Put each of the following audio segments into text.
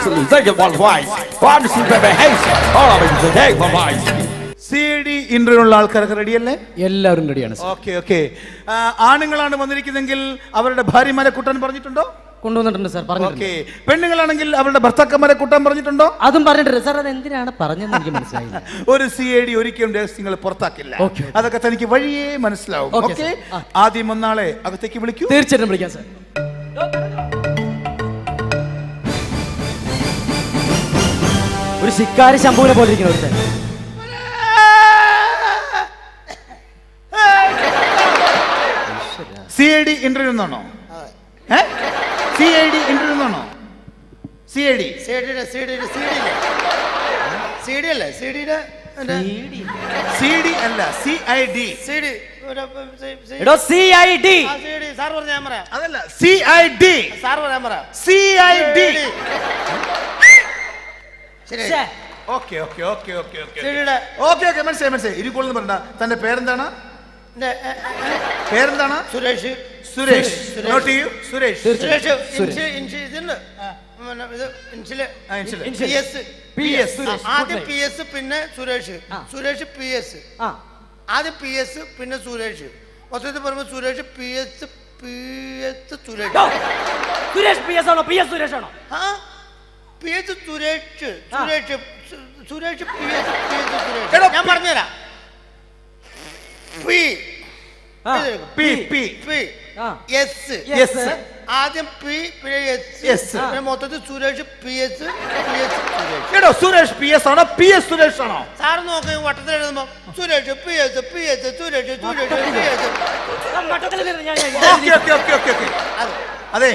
absolutely thank you for twice. One super behavior. All of it is a day for twice. C D ഇന്റർവ്യൂള്ള ആൾക്കാരൊക്കെ റെഡിയല്ലേ എല്ലാവരും റെഡിയാണ് okay okay ആണുങ്ങളാണ് വന്നിരിക്കുന്നെങ്കിൽ അവരുടെ ഭാര്യമാരെ കൂട്ടാൻ പറഞ്ഞിട്ടുണ്ടോ? കൊണ്ടുവന്നിട്ടുണ്ട് സാർ പറഞ്ഞു ഓക്കെ പെണ്ണുങ്ങളാണെങ്കിൽ അവരുടെ ഭർത്താക്കന്മാരെ കൂട്ടാൻ പറഞ്ഞിട്ടുണ്ടോ? അതും പറഞ്ഞിട്ടുണ്ട്. സാർ അത് എന്തിനാണ് പറഞ്ഞതെന്ന് എനിക്ക് മനസ്സിലായില്ല. ഒരു സി ഐ ഡി ഒരിക്കലും രഹസ്യങ്ങൾ പുറത്താക്കില്ല. Okay, okay. അതൊക്കെ തനിക്ക് വഴിയേ മനസ്സിലാവും. Okay, okay. ആദ്യം ഒന്നാളെ അകത്തേക്ക് വിളിക്കൂ. തീർച്ചയായിട്ടും വിളിക്കാം സാർ ശിക്കാരി ശംഭുവിനെ പോലെ ഇരിക്കുന്നു ഒരുത്തൻ സി ഐ ഡി ഇന്റർവ്യൂ എന്നാണോ സി ഐ ഡി ഇന്റർവ്യൂ എന്നാണോ C I D C I സിഡിയില്ലേ C D C D C I D അല്ല സി ഐ ഡി സിഡി എടോ സി ഐ ഡി സാർ പറഞ്ഞ ഞാൻ പറയാം അതല്ല സി ഐ ഡി സാർ പറയാൻ പറയാം സി ഐ ഡി ശരി. Okay okay okay okay okay സിഡിയുടെ okay okay മനസ്സിലായി മനസ്സിലായി. ഇരുക്കോളെന്ന് പറഞ്ഞ തന്റെ പേരെന്താണ്? പേരെന്താണ്? സുരേഷ്. സുരേഷ്. നോട്ട് ചെയ്യൂ. Suresh. Suresh. Inch inch Suresh. ആദ്യം പി എസ് പിന്നെ സുരേഷ്. Suresh P S. ആ. ആദ്യം പി എസ് പിന്നെ സുരേഷ്. മൊത്തത്തിൽ പറയുമ്പോൾ Suresh P S P S Suresh. Suresh P S ആണോ? പി എസ് സുരേഷ് ആണോ? ആ. P S Suresh Suresh Suresh P page P S Suresh ഞാൻ പി- പറഞ്ഞുതരാം. പി. ആ, പി പി പി. ആ. എസ് യെസ് ആദ്യം പി പിന്നെ എസ് എസ് പിന്നെ മൊത്തത്തിൽ Suresh P S P S Suresh. എടോ സുരേഷ് പി എസ് ആണോ? പി എസ് സുരേഷ് ആണോ? സാറ് നോക്കി വട്ടത്തിൽ എഴുതുമ്പോ. Suresh P S P S Suresh Suresh P S ഞാൻ- ഞാൻ- ഓക്കെ ഓക്കെ ഓക്കെ ഓക്കെ അതെ അതെ.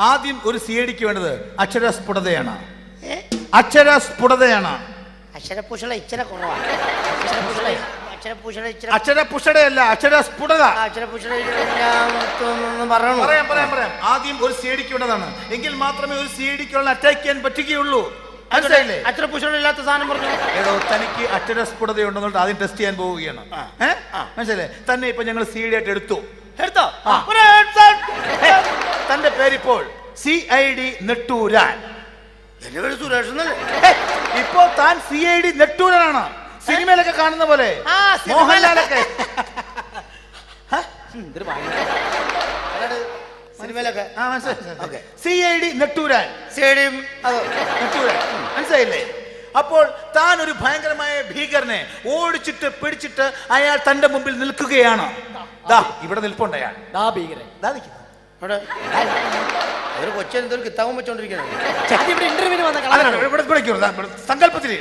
ആദ്യം ഒരു സി ഡിക്ക് വേണ്ടത് അക്ഷരസ്ഫുടതയാണ്. സ്ഫുടതയാണ് അക്ഷരസ്ഫുടതയാണ്. അക്ഷരപൂഷണ ഇച്ചിരി കുറവാണ്. അക്ഷരപൂഷണ അക്ഷരപൂഷണ ഇച്ചിരി അക്ഷരപുഷടയല്ല അക്ഷരസ്ഫുടത. ആ, അക്ഷരപൂഷണ ഇല്ലാന്ന് പറയാം പറയാം പറയാം. ആദ്യം ഒരു സി ഡിക്ക് വേണ്ടതാണ്. എങ്കിൽ മാത്രമേ ഒരു സി ഡിക്കുള്ള അറ്റാക്ക് ചെയ്യാൻ പറ്റുകയുള്ളൂ. മനസ്സിലായില്ലേ? സാധനം പറഞ്ഞു. എടോ തനിക്ക് അക്ഷരസ്ഫുടതയുണ്ടെന്നുള്ളത് ആദ്യം ടെസ്റ്റ് ചെയ്യാൻ പോവുകയാണ്. ഏ? മനസ്സിലായില്ലേ? തന്നെ ഇപ്പൊ ഞങ്ങൾ സി ഡി ആയിട്ട് എടുത്തു. എടുത്തോ ആ. ഒരു headset. ഹേ, തന്റെ പേരിപ്പോൾ സി ഐ ഡി നെട്ടൂരാൻ. എന്റെ പേര് സുരേഷ് എന്നല്ലേ? ഇപ്പോ താൻ സി ഐ ഡി നെട്ടൂരാണ് സിനിമയിലൊക്കെ കാണുന്ന പോലെ. ആ, സിനിമയിലൊക്കെ. മോഹൻലാലൊക്കെ. സിനിമയിലൊക്കെ. ആ. മനസ്സിലായി C I D Nettooran. Stadium അത് നെട്ടൂരാൻ. മനസ്സിലായില്ലേ? അപ്പോൾ താൻ ഒരു ഭയങ്കരമായ ഭീകരനെ ഓടിച്ചിട്ട് പിടിച്ചിട്ട് അയാൾ തന്റെ മുമ്പിൽ നിൽക്കുകയാണ്. ദാ ഇവിടെ നിൽപ്പുണ്ട് അയാൾ. ദാ ഭീകരൻ. ദാ നിൽക്കുന്നു. അവിടെ? ഒരു കൊച്ചൻ എന്തൊരു കിത്താവും വെച്ചോണ്ടിരിക്കുന്നത് അത് ഇവിടെ ഇന്റർവ്യൂവിന് വന്ന കളറാണ് ഇവിടെ സങ്കല്പത്തിൽ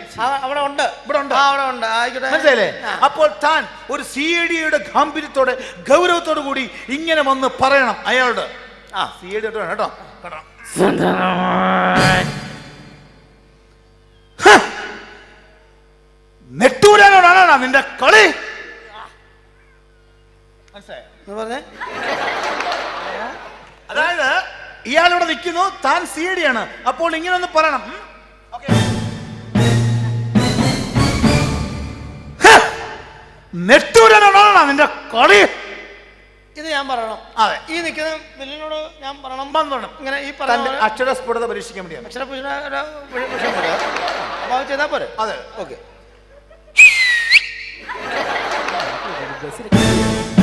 അവിടെ ഉണ്ട്. ഇവിടെ ഉണ്ട്. ആ, അവിടെ ഉണ്ട്. ആയിക്കോട്ടെ. അപ്പോൾ താൻ ഒരു സി എ ഡിയുടെ ഗാംഭീര്യത്തോടെ ഗൗരവത്തോടു കൂടി ഇങ്ങനെ വന്ന് പറയണം അയാളോട്. ആ സി എ ഡി കേട്ടോ കേട്ടോ. ഹ! നെട്ടൂരാനോടാണ് നിന്റെ കളി? മനസ്സിലായോ? പറഞ്ഞേ? ഇയാളിവിടെ നിൽക്കുന്നു താൻ സി ഡി ആണ്. അപ്പോൾ ഇങ്ങനെ ഒന്ന് പറയണം. ഹ! നിന്റെ കളി? ഇത് ഞാൻ പറയണം. അതെ. ഈ നിൽക്കുന്ന വില്ലനോട് ഞാൻ പറയണം. വന്നോണം. ഇങ്ങനെ ഈ പറഞ്ഞ അക്ഷരസ്ഫുടത പരീക്ഷിക്കാൻ വേണ്ടിയാണ്. അക്ഷര വിഷയം പോലെ. അപ്പൊ അത് ചെയ്താൽ പോരെ? അതെ. ഓക്കെ.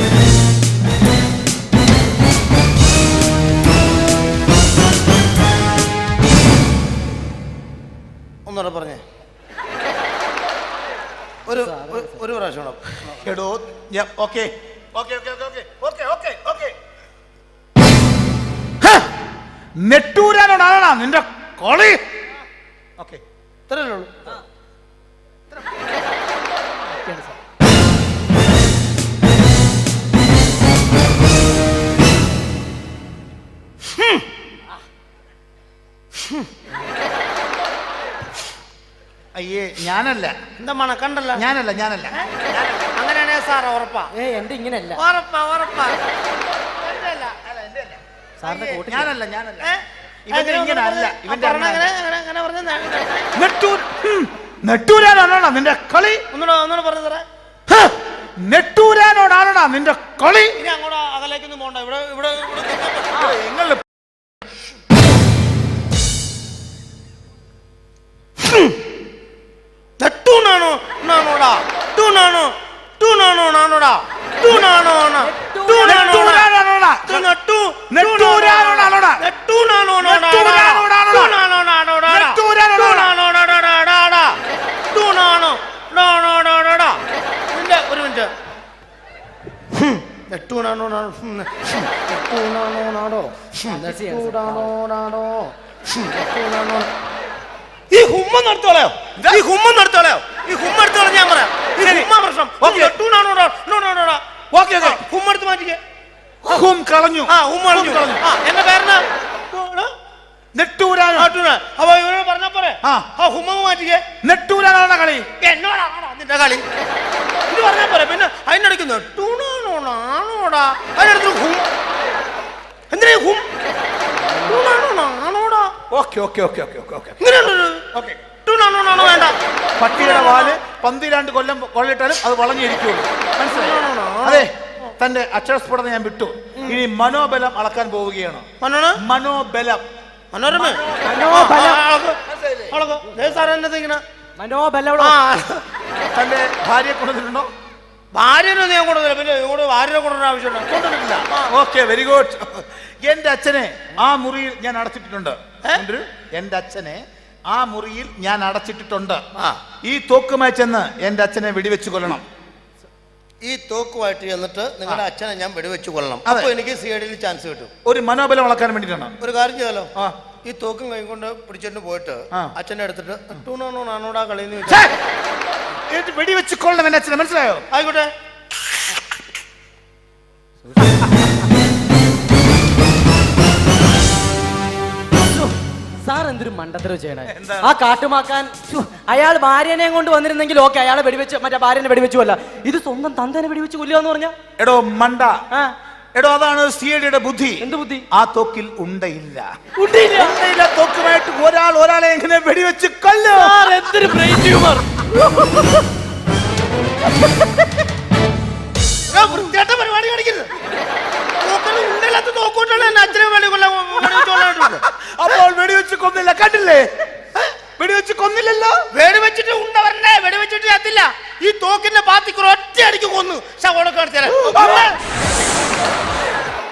ഒരു ഒരു- പ്രാവശ്യം എടോ okay. Okay okay okay okay. Okay okay നെട്ടൂരാനോടാണ് നിന്റെ കോളി? ഓക്കെ. ഇത്രയല്ലേ ഉള്ളൂ. ഞാനല്ല. എന്താ കണ്ടല്ല? ഞാനല്ല ഞാനല്ല. അങ്ങനെയാണേ സാർ ഉറപ്പാ. ഏ എന്റെ ഇങ്ങനെയല്ല. ഉറപ്പാ ഉറപ്പാ. സാറിന്റെ കൂട്ടി ഞാനല്ല ഞാനല്ല? ഇവന്റെ ഇങ്ങനെ അല്ല ഇവന്റെ അങ്ങനെ അങ്ങനെ അങ്ങനെ അങ്ങനെ പറഞ്ഞ നെട്ടൂർ ഹും. നെട്ടൂരാനോടാണ് നിന്റെ കളി? ഒന്നുകൂടെ ഒന്നുകൂടെ പറഞ്ഞു തരാം. ഹ! നെട്ടൂരാനോടാണോടാ നിന്റെ കളി? ഇനി അങ്ങോട്ട് അകലേക്കൊന്നും പോകണ്ട ഇവിടെ ഇവിടെ ഇവിടെ. നിങ്ങൾ നാണോടാ ടു നാണോ ടു നാണോ നാണോടാ ടു നാണോ നാ. ടു നാണോ നെട്ടൂരാനോടാ. ടു നാ. ടു നെട്ടൂരാനോടാ. ടു നാണോ നാണോടാ ടു നാണോ നാണോടാ നെട്ടൂരാനോടാ. ടു നാണോ നാണോടാ ടു നാണോ നാണോടാ നിന്റെ ഒരു മിനിറ്റ്. നാണോ നെട്ടൂണാണോ നാടോ നെട്ടൂടാണോ നാടോ നെട്ടൂണാണോ ഈ ഹുമ്മ നടത്തോളയോ ഈ ഹുമ്മ നടത്തോളയോ ഈ ഹുമ്മ എടുത്തോളാം ഞാൻ പറയാം. ഹുമ്മ പ്രശ്നം. ഓക്കേ. ഓക്കേ. ഹുമ്മ എടുത്ത് മാറ്റിക്കേ. ഹും കളഞ്ഞു. ആ ഉമ്മ കളഞ്ഞു. ആ എന്റെ പേരെന്നാ? നെട്ടൂരാനോ. അപ്പൊ ഇവരോട് പറഞ്ഞാ പോരെ. ആ. ഹുമ്മ മാറ്റിക്കേ. നെട്ടൂരാനോടാ കളി? എന്നോടാണോടാ നിന്റെ കളി. ഇത് പറഞ്ഞാ പോരെ. പിന്നെ അതിനിടയ്ക്ക് നെട്ടൂണാണോടാ ആണോടാ അതിനടുത്ത് ഹും. എന്തിനാ ഹും? ടൂണാണോടാ ആണോടാ okay okay okay okay okay. Okay. ടൂണാണോടാണോ വേണ്ട. പട്ടിയുടെ വാൽ പന്തിരാണ്ട് കൊല്ലം കൊള്ളിട്ടാലും അത് വളഞ്ഞിരിക്കുള്ളൂ. മനസ്സിലായോ? അതെ തന്റെ അക്ഷരസ്ഫുടത ഞാൻ വിട്ടു. ഇനി മനോബലം അളക്കാൻ പോവുകയാണ്. മനോണ് മനോബലം. മനോരമ? മനോബലം. തന്റെ ഭാര്യയെ കൊണ്ടുവന്നിട്ടുണ്ടോ? ഭാര്യനെ ഞാൻ കൊണ്ടുവന്നില്ല. പിന്നെ ഇങ്ങോട്ട് ഭാര്യനെ കൊണ്ടുവരുന്ന ആവശ്യമുണ്ടോ കൊണ്ടുവന്നിട്ടില്ല. ഓക്കെ വെരി ഗുഡ് എന്റെ അച്ഛനെ ആ മുറിയിൽ ഞാൻ അടച്ചിട്ടിട്ടുണ്ട്? എന്റെ അച്ഛനെ ആ മുറിയിൽ ഞാൻ അടച്ചിട്ടിട്ടുണ്ട്. ഈ തോക്കുമായി ചെന്ന് എന്റെ അച്ഛനെ വെടിവെച്ച് കൊല്ലണം ഈ തോക്കുമായിട്ട് ചെന്നിട്ട് നിങ്ങളുടെ അച്ഛനെ ഞാൻ വെടിവെച്ച് കൊല്ലണം. അപ്പൊ എനിക്ക് സി ഡിയിൽ ചാൻസ് കിട്ടും ഒരു മനോബലം വളക്കാൻ വേണ്ടിയിട്ടാണ് ഒരു കാര്യം ചെയ്താലോ ഈ തോക്കും കൈ കൊണ്ട് പിടിച്ചിട്ട് പോയിട്ട്. അച്ഛനെ എടുത്തിട്ട് ടൂണാണോ നാണോടാ കളിയെന്ന് ഛേ! വെച്ച് കൊള്ളണം എന്റെ അച്ഛനെ മനസ്സിലായോ ആയിക്കോട്ടെ സാർ എന്തൊരു മണ്ടത്തരവ് ചെയ്യണേ. ആ കാട്ടുമാക്കാൻ അയാൾ ഭാര്യനെ കൊണ്ട് വന്നിരുന്നെങ്കിൽ ഓക്കെ അയാളെ വെടിവെച്ച് മറ്റേ ഭാര്യനെ വെടിവെച്ചു അല്ല ഇത് സ്വന്തം തന്തേനെ വെടിവെച്ച് കൊല്ലുക എന്ന് പറഞ്ഞാ? എടോ മണ്ട. എടോ അതാണ് സി ബുദ്ധി. എന്ത് ബുദ്ധി? ആ തോക്കിൽ ഉണ്ടയില്ല. ഉണ്ടയില്ല. തോക്കുമായിട്ട് ഒരാൾ ഒരാളെ എങ്ങനെ വെടിവെച്ച് കൊല്ലോ. സാർ എന്തൊരു ബ്രെയിൻ ട്യൂമർ. എടാ, പരിപാടി കാണിക്കരുത് തോക്കിന് ഉണ്ടല്ലാത്ത തോക്കോട്ടാണ് എന്നെ അച്ഛനെ വേണ്ടി കൊല്ലാൻ വെടിവെച്ചോളാൻ അപ്പോൾ വെടിവെച്ച് കൊന്നില്ല? വെടിവെച്ച് കൊന്നില്ലല്ലോ? വെടിവെച്ചിട്ട് ഉണ്ടവരനെ വെടിവെച്ചിട്ട് ചത്തില്ല ഈ തോക്കിന്റെ പാത്തിക്കുറ ഒറ്റ അടിക്ക് കൊന്നു പക്ഷെ കാണിച്ചു തരാം